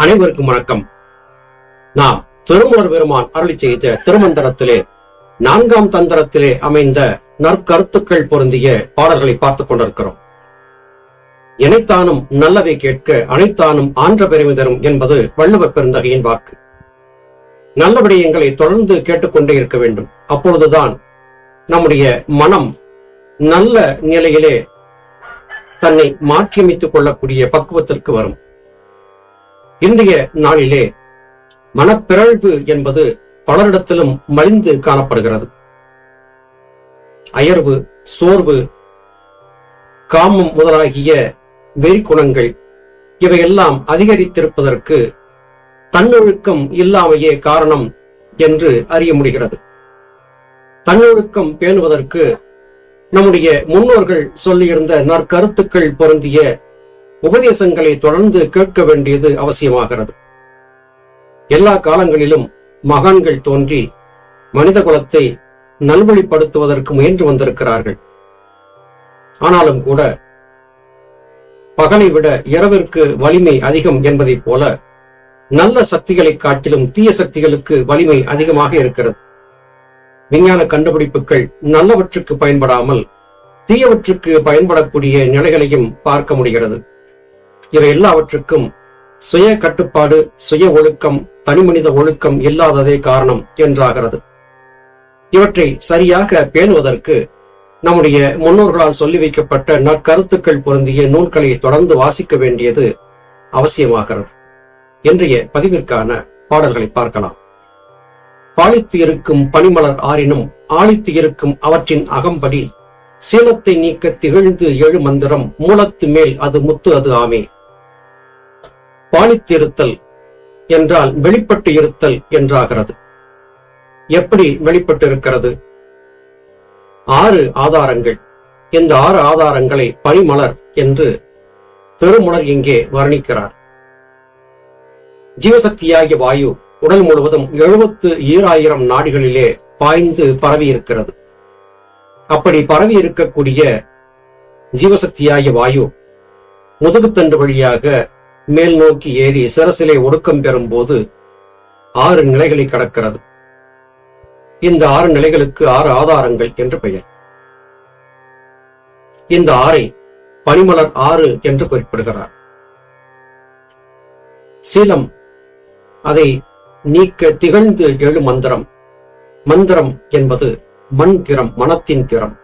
அனைவருக்கும் வணக்கம். நாம் திருமூலர் பெருமான் அருளி செய்த திருமந்திரத்திலே நான்காம் தந்திரத்திலே அமைந்த நற்கருத்துக்கள் பொருந்திய பாடல்களை பார்த்துக் கொண்டிருக்கிறோம். இணைத்தானும் நல்லவை கேட்க அனைத்தானும் ஆன்ற பெருமை தரும் என்பது வள்ளுவ பெருந்தகையின் வாக்கு. நல்ல விடயங்களை தொடர்ந்து கேட்டுக்கொண்டே இருக்க வேண்டும். அப்பொழுதுதான் நம்முடைய மனம் நல்ல நிலையிலே தன்னை மாற்றியமைத்துக் கொள்ளக்கூடிய பக்குவத்திற்கு வரும். இன்றைய நாளிலே மனப்பிறழ்வு என்பது பலரிடத்திலும் மலிந்து காணப்படுகிறது. அயர்வு சோர்வு காமம் முதலாகிய வெறிக்குணங்கள் இவையெல்லாம் அதிகரித்திருப்பதற்கு தன்னொழுக்கம் இல்லாமையே காரணம் என்று அறிய முடிகிறது. தன்னொழுக்கம் பேணுவதற்கு நம்முடைய முன்னோர்கள் சொல்லியிருந்த நற்கருத்துக்கள் பொருந்திய உபதேசங்களை தொடர்ந்து கேட்க வேண்டியது அவசியமாகிறது. எல்லா காலங்களிலும் மகான்கள் தோன்றி மனித குலத்தை நல்வழிப்படுத்துவதற்கு முயன்று வந்திருக்கிறார்கள். ஆனாலும் கூட பகலை விட இரவிற்கு வலிமை அதிகம் என்பதைப் போல நல்ல சக்திகளை காட்டிலும் தீய சக்திகளுக்கு வலிமை அதிகமாக இருக்கிறது. விஞ்ஞான கண்டுபிடிப்புகள் நல்லவற்றுக்கு பயன்படாமல் தீயவற்றுக்கு பயன்படக்கூடிய நிலைகளையும் பார்க்க முடிகிறது. இவை எல்லாவற்றுக்கும் சுய கட்டுப்பாடு சுய ஒழுக்கம் தனிமனித ஒழுக்கம் இல்லாததே காரணம் என்றாகிறது. இவற்றை சரியாக பேணுவதற்கு நம்முடைய முன்னோர்களால் சொல்லி வைக்கப்பட்ட நற்கருத்துக்கள் பொருந்திய நூல்களை தொடர்ந்து வாசிக்க வேண்டியது அவசியமாகிறது. இன்றைய பதிவிற்கான பாடல்களை பார்க்கலாம். பாலித்து இருக்கும் பனிமலர் ஆறினும் ஆழித்து இருக்கும் அவற்றின் அகம்படி சீலத்தை நீக்க திகழ்ந்து எழு மந்திரம் மூலத்து மேல் அது முத்து அது ஆமே. பாலித்திருத்தல் என்றால் வெளிப்பட்டு இருத்தல் என்றாகிறது. எப்படி வெளிப்பட்டு இருக்கிறது? ஆறு ஆதாரங்கள். இந்த ஆறு ஆதாரங்களை பனிமலர் என்று திருமுலர் இங்கே வர்ணிக்கிறார். ஜீவசக்தியாகிய வாயு உடல் முழுவதும் எழுபத்து ஈராயிரம் நாடுகளிலே பாய்ந்து பரவி இருக்கிறது அப்படி பரவி இருக்கக்கூடிய ஜீவசக்தியாகிய வாயு முதுகுத்தண்டு வழியாக மேல் நோக்கி ஏறி சிறசிலை ஒடுக்கம் பெறும் போது ஆறு நிலைகளை கடக்கிறது. இந்த ஆறு நிலைகளுக்கு ஆறு ஆதாரங்கள் என்று பெயர். இந்த ஆறை பனிமலர் ஆறு என்று குறிப்பிடுகிறார். சீலம் அதை நீக்க திகழ்ந்து எழு மந்திரம். மந்திரம் என்பது மண் திறம் மனத்தின் திறம்.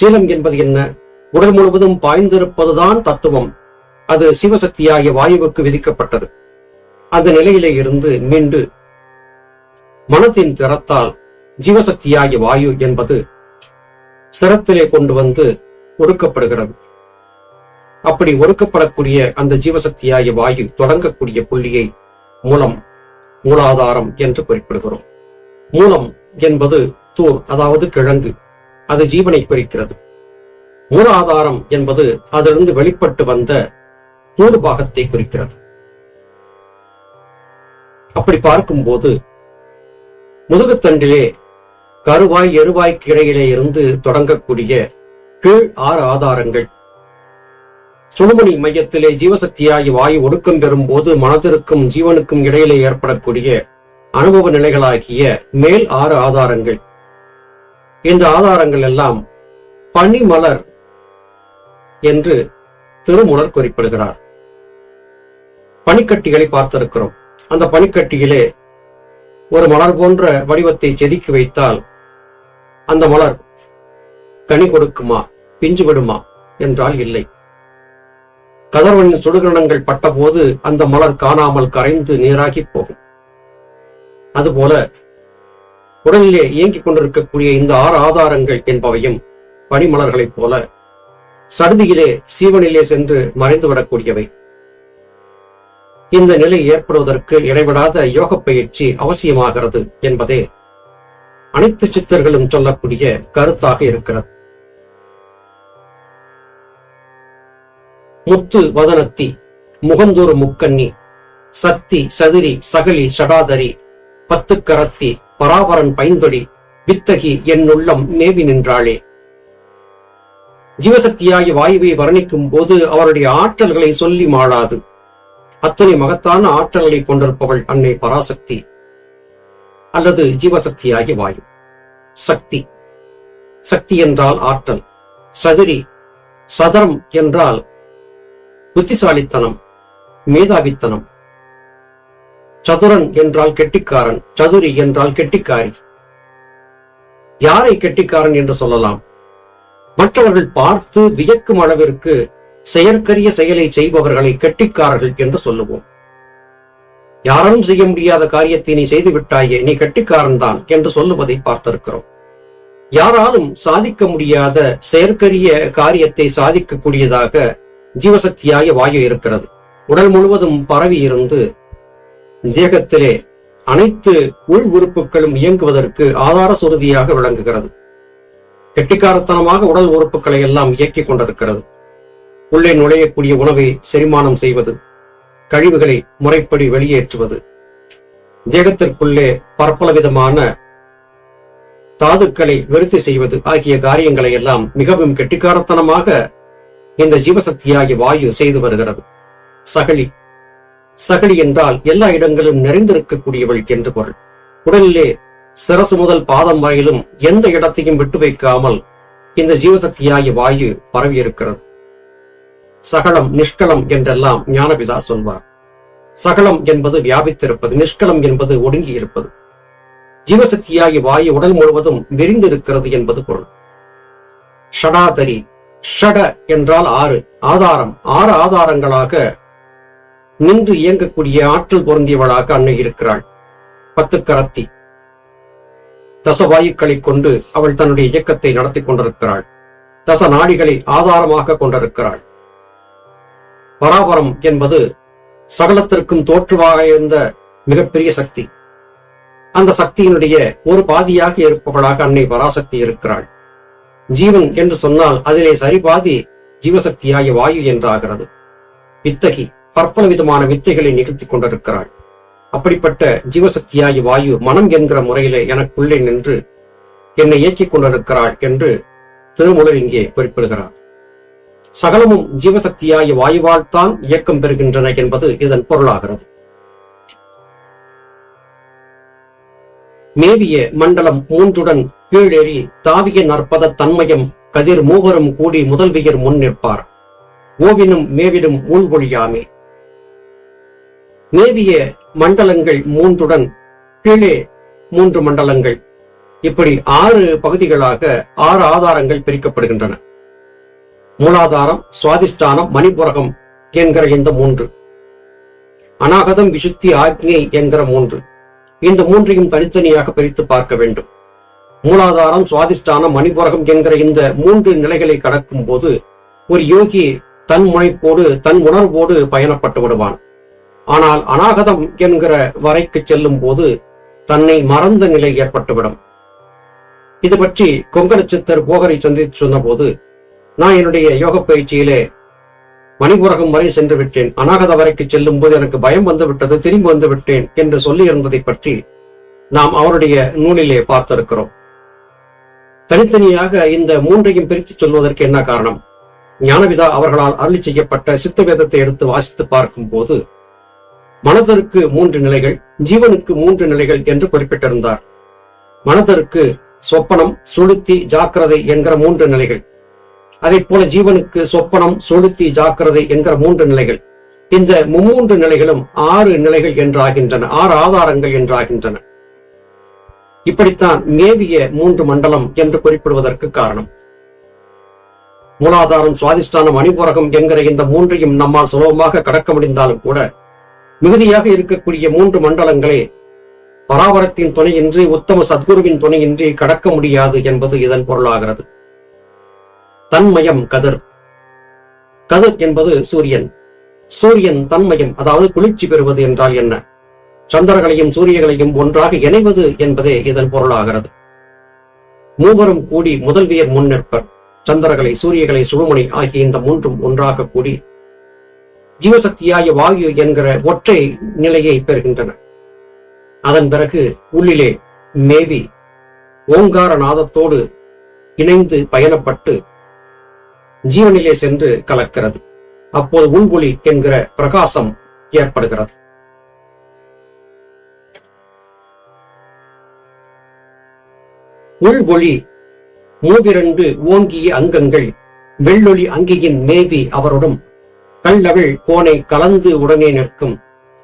சீலம் என்பது என்ன? உடல் முழுவதும் பாய்ந்திருப்பதுதான் தத்துவம். அது சிவசக்தியாகிய வாயுவுக்கு விதிக்கப்பட்டது. அந்த நிலையிலே இருந்து மீண்டு மனத்தின் திறத்தால் ஜீவசக்தியாகிய வாயு என்பது சிரத்திலே கொண்டு வந்து ஒடுக்கப்படுகிறது. அப்படி ஒடுக்கப்படக்கூடிய அந்த ஜீவசக்தியாகிய வாயு தொடங்கக்கூடிய புள்ளியை மூலம் மூலாதாரம் என்று குறிப்பிடுகிறோம். மூலம் என்பது தூர் அதாவது கிழங்கு. அது ஜீவனை குறிக்கிறது. மூலாதாரம் என்பது அதிலிருந்து வெளிப்பட்டு வந்த தூர் பாகத்தை குறிக்கிறது. அப்படி பார்க்கும்போது முதுகுத்தண்டிலே கருவாய் எருவாய்க்கு கிடையிலே இருந்து தொடங்கக்கூடிய கீழ் ஆறு ஆதாரங்கள். சுழுமணி மையத்திலே ஜீவசக்தியாகி வாயு ஒடுக்கம் பெறும் போது மனதிற்கும் ஜீவனுக்கும் இடையிலே ஏற்படக்கூடிய அனுபவ நிலைகளாகிய மேல் ஆறு ஆதாரங்கள். இந்த ஆதாரங்கள் எல்லாம் பனிமலர் என்று திருமுலர் குறிப்பிடுகிறார். பனிக்கட்டிகளை பார்த்திருக்கிறோம். அந்த பனிக்கட்டியிலே ஒரு மலர் போன்ற வடிவத்தை செதுக்கி வைத்தால் அந்த மலர் கனி கொடுக்குமா பிஞ்சு விடுமா என்றால் இல்லை. கதர்வனின் சுடுகிரணங்கள் பட்டபோது அந்த மலர் காணாமல் கரைந்து நீராகி போகும். அதுபோல உடலிலே இயங்கிக் கொண்டிருக்கக்கூடிய இந்த ஆறு ஆதாரங்கள் என்பவையும் பனிமலர்களைப் போல சடுதியிலே சீவனிலே சென்று மறைந்துவிடக்கூடியவை இந்த நிலை ஏற்படுவதற்கு இடைவிடாத யோக பயிற்சி அவசியமாகிறது என்பதே அனைத்து சித்தர்களும் சொல்லக்கூடிய கருத்தாக இருக்கிறது. முத்து வதனத்தி முகந்தூர் முக்கண்ணி சக்தி சதிரி சகலி சடாதரி பத்து கரத்தி பராபரன் பைந்தொடி வித்தகி என்னுள்ளம் மேவி நின்றாளே. ஜீவசக்தியாகி வாயுவை வர்ணிக்கும் போது அவருடைய ஆற்றல்களை சொல்லி மாளாது. அத்தனை மகத்தான ஆற்றல்களை கொண்டிருப்பவள் அன்னை பராசக்தி அல்லது ஜீவசக்தியாகி வாயு. சக்தி. சக்தி என்றால் ஆற்றல். சதுரி. சதரம் என்றால் புத்திசாலித்தனம் மேதாவித்தனம். சதுரன் என்றால் கெட்டிக்காரன் சதுரி என்றால் கெட்டிக்காரி. யாரை கெட்டிக்காரன் என்று சொல்லலாம்? மற்றவர்கள் பார்த்து வியக்கும் அளவிற்கு செயற்கரிய செயலை செய்பவர்களை கெட்டிக்காரர்கள் என்று சொல்லுவோம். யாரும் செய்ய முடியாத காரியத்தை நீ செய்து விட்டாயே நீ கெட்டிக்காரன் தான் என்று சொல்லுவதை பார்த்திருக்கிறோம். யாராலும் சாதிக்க முடியாத செயற்கரிய காரியத்தை சாதிக்கக்கூடியதாக ஜீவசக்தியாய வாயு இருக்கிறது. உடல் முழுவதும் பரவி இருந்து தேகத்திலே அனைத்து உள் உறுப்புகளும் இயங்குவதற்கு ஆதார சுருதியாக விளங்குகிறது. கெட்டிக்காரத்தனமாக உடல் உறுப்புகளை எல்லாம் இயக்கிக் கொண்டிருக்கிறது. உள்ளே நுழையக்கூடிய உணவை செரிமானம் செய்வது கழிவுகளை முறைப்படி வெளியேற்றுவது. தேகத்திற்குள்ளே பற்பல விதமான தாதுக்களை விருத்தி செய்வது ஆகிய காரியங்களை எல்லாம் மிகவும் கெட்டிக்காரத்தனமாக இந்த ஜீவசக்தியாகிய வாயு செய்து வருகிறது. சகலி. சகலி என்றால் எல்லா இடங்களும் நிறைந்திருக்கக்கூடியவள் என்று பொருள். உடலிலே சிரசு முதல் பாதம் வரையிலும் எந்த இடத்தையும் விட்டு வைக்காமல் இந்த ஜீவசக்தியாகிய வாயு பரவியிருக்கிறது. சகலம் நிஷ்கலம் என்றெல்லாம் ஞானபிதா சொல்வார் சகலம் என்பது வியாபித்திருப்பது நிஷ்கலம் என்பது ஒடுங்கி இருப்பது ஜீவசக்தியாகி வாயு உடல் முழுவதும் விரிந்திருக்கிறது என்பது பொருள். ஷடாதரி ஷட என்றால் ஆறு ஆதாரம் ஆறு ஆதாரங்களாக நின்று இயங்கக்கூடிய ஆற்றல் பொருந்தியவளாக அன்னை இருக்கிறாள். பத்து கரத்தி. தசவாயுக்களை கொண்டு அவள் தன்னுடைய இயக்கத்தை நடத்தி கொண்டிருக்கிறாள். தச நாடிகளை ஆதாரமாக கொண்டிருக்கிறாள். பராபரம் என்பது சகலத்திற்கும் தோற்றுவாக இருந்த மிகப்பெரிய சக்தி. அந்த சக்தியினுடைய ஒரு பாதியாக இருப்பவளாக அன்னை பராசக்தி இருக்கிறாள். ஜீவன் என்று சொன்னால் அதிலே சரிபாதி ஜீவசக்தியாகிய வாயு என்றாகிறது. வித்தகி பற்பல விதமான வித்தைகளை நிகழ்த்தி கொண்டிருக்கிறாள். அப்படிப்பட்ட ஜீவசக்தியாகி வாயு மனம் என்கிற முறையிலே எனக்குள்ளே நின்று என்னை இயக்கிக் கொண்டிருக்கிறாள் என்று திருமுலர் இங்கே குறிப்பிடுகிறார். சகலமும் ஜீவசக்தியாக வாயுவால் தான் இயக்கம் பெறுகின்றன என்பது இதன் பொருளாகிறது. மேவிய மண்டலம் மூன்றுடன் கீழேறி தாவிய நற்பத தன்மயம் கதிர் மூவரும் கூடி முதல்வியர் முன் நிற்பார். ஓவினும் மேவிடும் ஊழ்வொழியாமே மேவிய மண்டலங்கள் மூன்றுடன் கீழே மூன்று மண்டலங்கள். இப்படி ஆறு பகுதிகளாக ஆறு ஆதாரங்கள் பிரிக்கப்படுகின்றன. மூலாதாரம் சுவாதிஷ்டானம் மணிபுரகம் என்கிற இந்த மூன்று. அநாகதம் விசுத்தி ஆக்ஞை என்கிற மூன்று. இந்த மூன்றையும் தனித்தனியாக பிரித்து பார்க்க வேண்டும். மூலாதாரம் சுவாதிஷ்டானம் மணிபுரகம் என்கிற இந்த மூன்று நிலைகளை கடக்கும் போது ஒரு யோகி தன் முனைப்போடு தன் உணர்வோடு பயணப்பட்டு விடுவான். ஆனால் அநாகதம் என்கிற வரைக்கு செல்லும் போது தன்னை மறந்த நிலை ஏற்பட்டுவிடும். இது பற்றி கொங்கண சித்தர் போகரை சந்தித்து சொன்னபோது நான் என்னுடைய யோக பயிற்சியிலே மணிபுரகம் வரை சென்று விட்டேன் அநாகத வரைக்கு செல்லும் போது எனக்கு பயம் வந்து விட்டது திரும்பி வந்து விட்டேன் என்று சொல்லி இருந்ததை பற்றி நாம் அவருடைய நூலிலே பார்த்திருக்கிறோம். தனித்தனியாக இந்த மூன்றையும் பிரித்து சொல்வதற்கு என்ன காரணம்? ஞானவிதா அவர்களால் அருளி செய்யப்பட்ட சித்த வேதத்தை எடுத்து வாசித்து பார்க்கும் போது மனதருக்கு மூன்று நிலைகள் ஜீவனுக்கு மூன்று நிலைகள் என்று குறிப்பிட்டிருந்தார். மனதருக்கு சொப்பனம் சுளுத்தி ஜாக்கிரதை என்கிற மூன்று நிலைகள். அதை போல ஜீவனுக்கு சொப்பனம் சொலுத்தி ஜாக்கிரதை என்கிற மூன்று நிலைகள். இந்த மும்மூன்று நிலைகளும் ஆறு நிலைகள் என்றாகின்றன ஆறு ஆதாரங்கள் என்றாகின்றன. இப்படித்தான் மேவிய மூன்று மண்டலம் என்று குறிப்பிடுவதற்கு காரணம். மூலாதாரம் சுவாதிஷ்டானம் அணிபுரகம் என்கிற இந்த மூன்றையும் நம்மால் சுலபமாக கடக்க முடிந்தாலும் கூட மிகுதியாக இருக்கக்கூடிய மூன்று மண்டலங்களே பராபரத்தின் துணையின்றி உத்தம சத்குருவின் துணையின்றி கடக்க முடியாது என்பது இதன் பொருளாகிறது. தன்மயம் கதிர். கதிர் என்பது சூரியன். சூரியன் தன்மயம் அதாவது குளிர்ச்சி பெறுவது என்றால் என்ன? சந்திரகளையும் சூரியகளையும் ஒன்றாக இணைவது என்பதே இதன் பொருளாகிறது. மூவரும் கூடி முதல்வியர் முன்னிற்பர் சந்திரகலை சூரியகலை சுழுமணி ஆகிய இந்த மூன்றும் ஒன்றாக கூடி ஜீவசக்தியாய வாயு என்கிற ஒற்றை நிலையை பெறுகின்றன. அதன் பிறகு உள்ளிலே மேவி ஓங்கார நாதத்தோடு இணைந்து பயணப்பட்டு ஜீவனிலே சென்று கலக்கிறது. அப்போது உள்ஒளி என்கிற பிரகாசம் ஏற்படுகிறது. உள்வொளி மூவிரண்டு ஓங்கிய அங்கங்கள் வெள்ளொளி அங்கியின் மேவி அவருடன் கள்ளவிழ் கோனை கலந்து உடனே நிற்கும்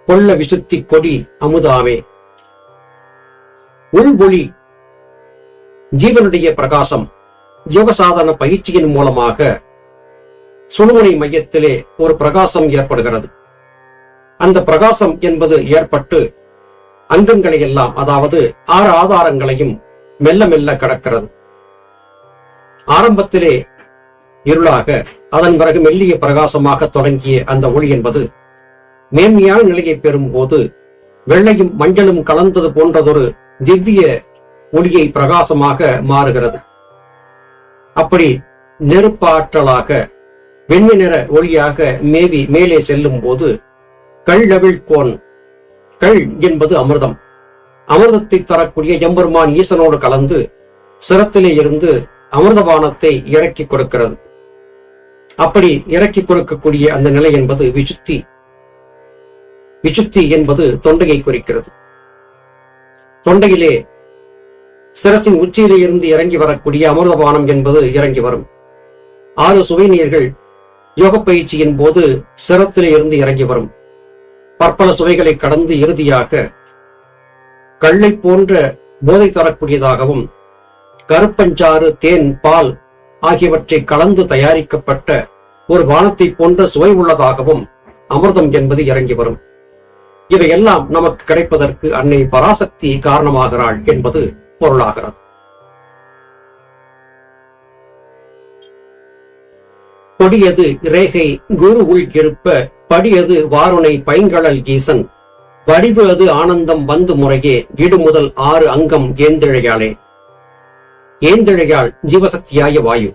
கொள்ள விசுத்தி கொடி அமுதாமே. உள்வொளி ஜீவனுடைய பிரகாசம் யோக சாதன பயிற்சியின் மூலமாக சுழுமுனை மையத்திலே ஒரு பிரகாசம் ஏற்படுகிறது. அந்த பிரகாசம் என்பது ஏற்பட்டு அங்கங்களை எல்லாம் அதாவது ஆறு ஆதாரங்களையும் மெல்ல மெல்ல கடக்கிறது. ஆரம்பத்திலே இருளாக அதன் பிறகு மெல்லிய பிரகாசமாக தொடங்கிய அந்த ஒளி என்பது மேன்மையான நிலையை பெறும் போது வெள்ளையும் மஞ்சளும் கலந்தது போன்றதொரு திவ்ய ஒளியை பிரகாசமாக மாறுகிறது. அப்படி நெருப்பாற்றலாக வெண்மை நிற ஒளியாக மேவி மேலே செல்லும் போது கள்ளவிழ் கோன். கள் என்பது அமிர்தம். அமிர்தத்தை தரக்கூடிய எம்பெருமான் ஈசனோடு கலந்து சிரத்திலே இருந்து அமிர்தபானத்தை இறக்கி கொடுக்கிறது. அப்படி இறக்கி கொடுக்கக்கூடிய அந்த நிலை என்பது விசுத்தி. விசுத்தி என்பது தொண்டையை குறிக்கிறது. தொண்டையிலே சிரசின் உச்சியிலே இருந்து இறங்கி வரக்கூடிய அமிர்தபானம் என்பது இறங்கி வரும். ஆறு சுவை நீர்கள் யோக பயிற்சியின் போது சிரத்திலே இருந்து இறங்கி வரும். பற்பல சுவைகளை கடந்து இறுதியாக கள்ளை போன்ற போதை தரக்கூடியதாகவும் கருப்பஞ்சாறு தேன் பால் ஆகியவற்றை கலந்து தயாரிக்கப்பட்ட ஒரு வானத்தை போன்ற சுவை உள்ளதாகவும் அமிர்தம் என்பது இறங்கி வரும். இவையெல்லாம் நமக்கு கிடைப்பதற்கு அன்னை பராசக்தி காரணமாகிறாள் என்பது பொருளாகிறது. கொடியது ரேகை குரு உள் இருப்ப படியது வாரணை பைங்கழல் ஈசன் வடிவு அது ஆனந்தம் வந்து முறையே இடு முதல் ஆறு அங்கம் ஏந்திழையாளே ஏந்திழையாள் ஜீவசக்தியாய வாயு.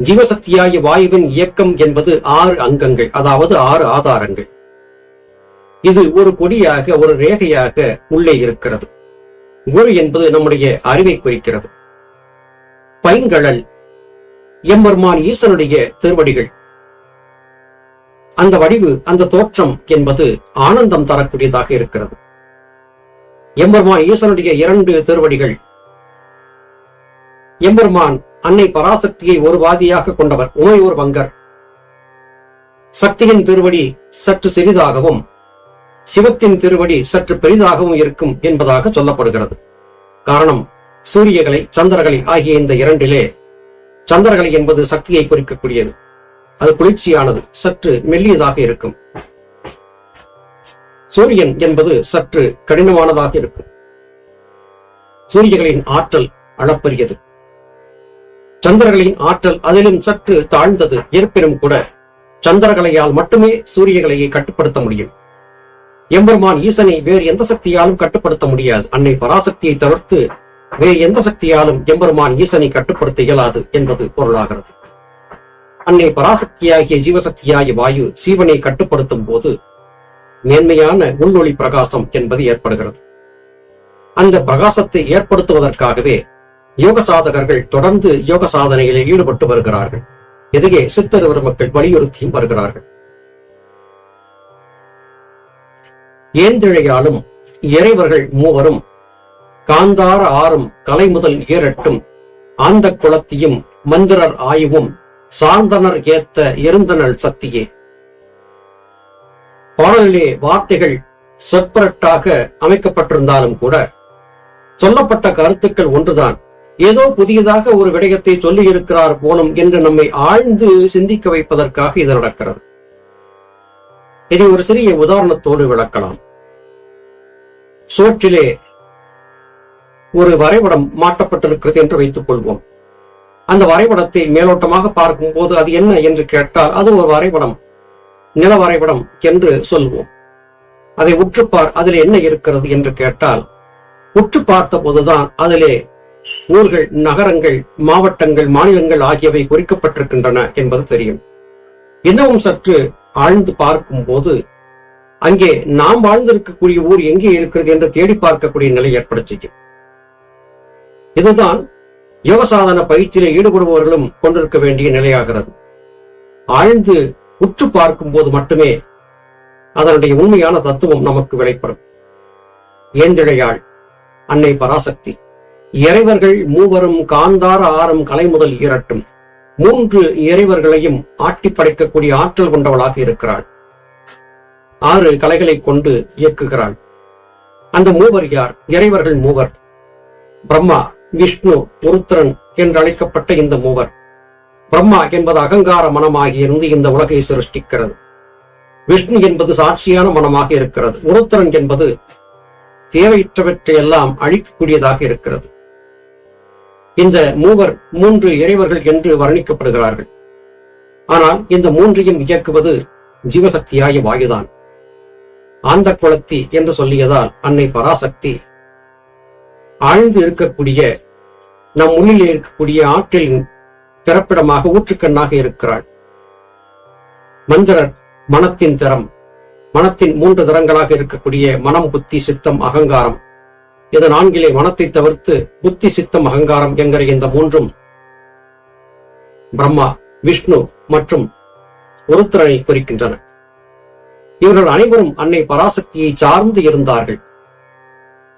ஜீவசக்தியாய வாயுவின் இயக்கம் என்பது ஆறு அங்கங்கள் அதாவது ஆறு ஆதாரங்கள். இது ஒரு கொடியாக ஒரு ரேகையாக உள்ளே இருக்கிறது. குரு என்பது நம்முடைய அறிவை குறிக்கிறது. பைங்கழல் எம்பெருமான் ஈசனுடைய திருவடிகள். அந்த வடிவு அந்த தோற்றம் என்பது ஆனந்தம் தரக்கூடியதாக இருக்கிறது. எம்பெருமான் ஈசனுடைய இரண்டு திருவடிகள். எம்பெருமான் அன்னை பராசக்தியை ஒரு வாதியாக கொண்டவர் உமையூர் பங்கர் சக்தியின் திருவடி சற்று சிறிதாகவும் சிவத்தின் திருவடி சற்று பெரிதாகவும் இருக்கும் என்பதாக சொல்லப்படுகிறது. காரணம் சூரியகளை சந்திரகளை ஆகிய இந்த இரண்டிலே சந்திரகளை என்பது சக்தியை குறிக்கக்கூடியது. அது குளிர்ச்சியானது சற்று மெல்லியதாக இருக்கும். சூரியன் என்பது சற்று கடினமானதாக இருக்கும். சூரியகளின் ஆற்றல் அளப்பரியது. சந்திரகளின் ஆற்றல் அதிலும் சற்று தாழ்ந்தது. இருப்பினும் கூட சந்திரகலையால் மட்டுமே சூரியகலையை கட்டுப்படுத்த முடியும். எம்பெருமான் ஈசனை வேறு எந்த சக்தியாலும் கட்டுப்படுத்த முடியாது. அன்னை பராசக்தியை தவிர்த்து வேறு எந்த சக்தியாலும் எம்பெருமான் ஈசனை கட்டுப்படுத்த இயலாது என்பது பொருளாகிறது. அன்னை பராசக்தியாகிய ஜீவசக்தியாகிய வாயு சீவனை கட்டுப்படுத்தும் போது மேன்மையான உள்ஒளி பிரகாசம் என்பது ஏற்படுகிறது. அந்த பிரகாசத்தை ஏற்படுத்துவதற்காகவே யோக சாதகர்கள் தொடர்ந்து யோக சாதனைகளில் ஈடுபட்டு வருகிறார்கள். இதையே சித்தர் மக்கள் வலியுறுத்தியும் வருகிறார்கள். ஏந்திழையாலும் இறைவர்கள் மூவரும் காந்தார ஆறும் கலை முதல் ஏறட்டும். ஆந்த குளத்தையும் மந்திரர் ஆய்வும் சார்ந்தனர் ஏத்த இருந்தனல் சக்தியே. பாடலிலே வார்த்தைகள் செப்பரட்டாக அமைக்கப்பட்டிருந்தாலும் கூட சொல்லப்பட்ட கருத்துக்கள் ஒன்றுதான். ஏதோ புதியதாக ஒரு விடயத்தை சொல்லி இருக்கிறார் போலும் என்று நம்மை ஆழ்ந்து சிந்திக்க வைப்பதற்காக இது நடக்கிறது. இதை ஒரு சிறிய உதாரணத்தோடு விளக்கலாம். சோற்றிலே ஒரு வரைபடம் மாட்டப்பட்டிருக்கிறது என்று வைத்துக் கொள்வோம். அந்த வரைபடத்தை மேலோட்டமாக பார்க்கும்போது அது என்ன என்று கேட்டால் அது ஒரு வரைபடம் நில வரைபடம் என்று சொல்வோம். அதை உற்றுப்பார் அதில் என்ன இருக்கிறது என்று கேட்டால் உற்று பார்த்த போதுதான் அதிலே ஊர்கள் நகரங்கள் மாவட்டங்கள் மாநிலங்கள் ஆகியவை குறிக்கப்பட்டிருக்கின்றன என்பது தெரியும். இன்னமும் சற்று ஆழ்ந்து பார்க்கும் போது அங்கே நாம் வாழ்ந்திருக்கக்கூடிய ஊர் எங்கே இருக்கிறது என்று தேடி பார்க்கக்கூடிய நிலை ஏற்பட செய்யும் இதுதான் யோக சாதன பயிற்சியில் ஈடுபடுபவர்களும் கொண்டிருக்க வேண்டிய நிலையாகிறது. ஆழ்ந்து உற்று பார்க்கும் போது மட்டுமே அதனுடைய உண்மையான தத்துவம் நமக்கு வெளிப்படும் ஏந்திழையாள் அன்னை பராசக்தி இறைவர்கள் மூவரும் காந்தார ஆரம் கலை முதல் ஈரட்டும் மூன்று இறைவர்களையும் ஆட்டி படைக்கக்கூடிய ஆற்றல் கொண்டவளாக இருக்கிறாள். ஆறு கலைகளை கொண்டு இயக்குகிறாள். அந்த மூவர் யார்? இறைவர்கள் மூவர். பிரம்மா விஷ்ணு உருத்திரன் என்று அழைக்கப்பட்ட இந்த மூவர். பிரம்மா என்பது அகங்கார மனமாகி இருந்து இந்த உலகை சிருஷ்டிக்கிறது. விஷ்ணு என்பது சாட்சியான மனமாக இருக்கிறது. உருத்திரன் என்பது தேவையற்றவற்றை எல்லாம் அழிக்கக்கூடியதாக இருக்கிறது. இந்த மூவர் மூன்று இறைவர்கள் என்று வர்ணிக்கப்படுகிறார்கள். ஆனால் இந்த மூன்றையும் இயக்குவது ஜீவசக்தியாய வாயுதான். ஆந்த குளத்தி என்று சொல்லியதால் அன்னை பராசக்தி ஆழ்ந்து இருக்கக்கூடிய நம் உள்ளிலே இருக்கக்கூடிய ஆற்றலின் பிறப்பிடமாக ஊற்றுக்கண்ணாக இருக்கிறாள். மந்திரர் மனத்தின் தரம் மனத்தின் மூன்று தரங்களாக இருக்கக்கூடிய மனம் புத்தி சித்தம் அகங்காரம். இதன் நான்கிலே மனத்தை தவிர்த்து புத்தி சித்தம் அகங்காரம் என்கிற இந்த மூன்றும் பிரம்மா விஷ்ணு மற்றும் ஒருத்தரனை குறிக்கின்றன. இவர்கள் அனைவரும் அன்னை பராசக்தியை சார்ந்து இருந்தார்கள்.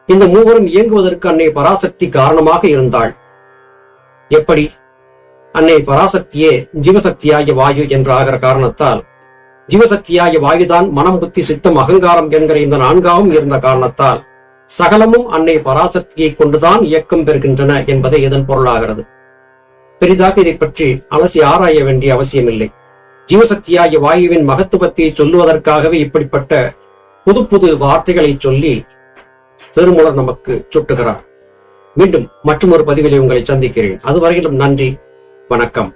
இந்த மூவரும் இயங்குவதற்கு அன்னை பராசக்தி காரணமாக இருந்தாள். எப்படி? அன்னை பராசக்தியே ஜீவசக்தியாகிய வாயு என்று ஆகிற காரணத்தால். ஜீவசக்தியாகிய வாயுதான் மனம் புத்தி சித்தம் அகங்காரம் என்கிற இந்த நான்காவும் இருந்த காரணத்தால். சகலமும் அன்னை பராசக்தியை கொண்டுதான் இயக்கம் பெறுகின்றன என்பதை இதன் பொருளாகிறது. பெரிதாக இதை பற்றி அலசி ஆராய வேண்டிய அவசியமில்லை. ஜீவசக்தியாகிய வாயுவின் மகத்துவத்தை சொல்லுவதற்காகவே இப்படிப்பட்ட புது புது வார்த்தைகளை சொல்லி திருமூலர் நமக்கு சுட்டுகிறார். மீண்டும் மற்றொரு பதிவிலே உங்களை சந்திக்கிறேன். அதுவரையிலும் நன்றி வணக்கம்.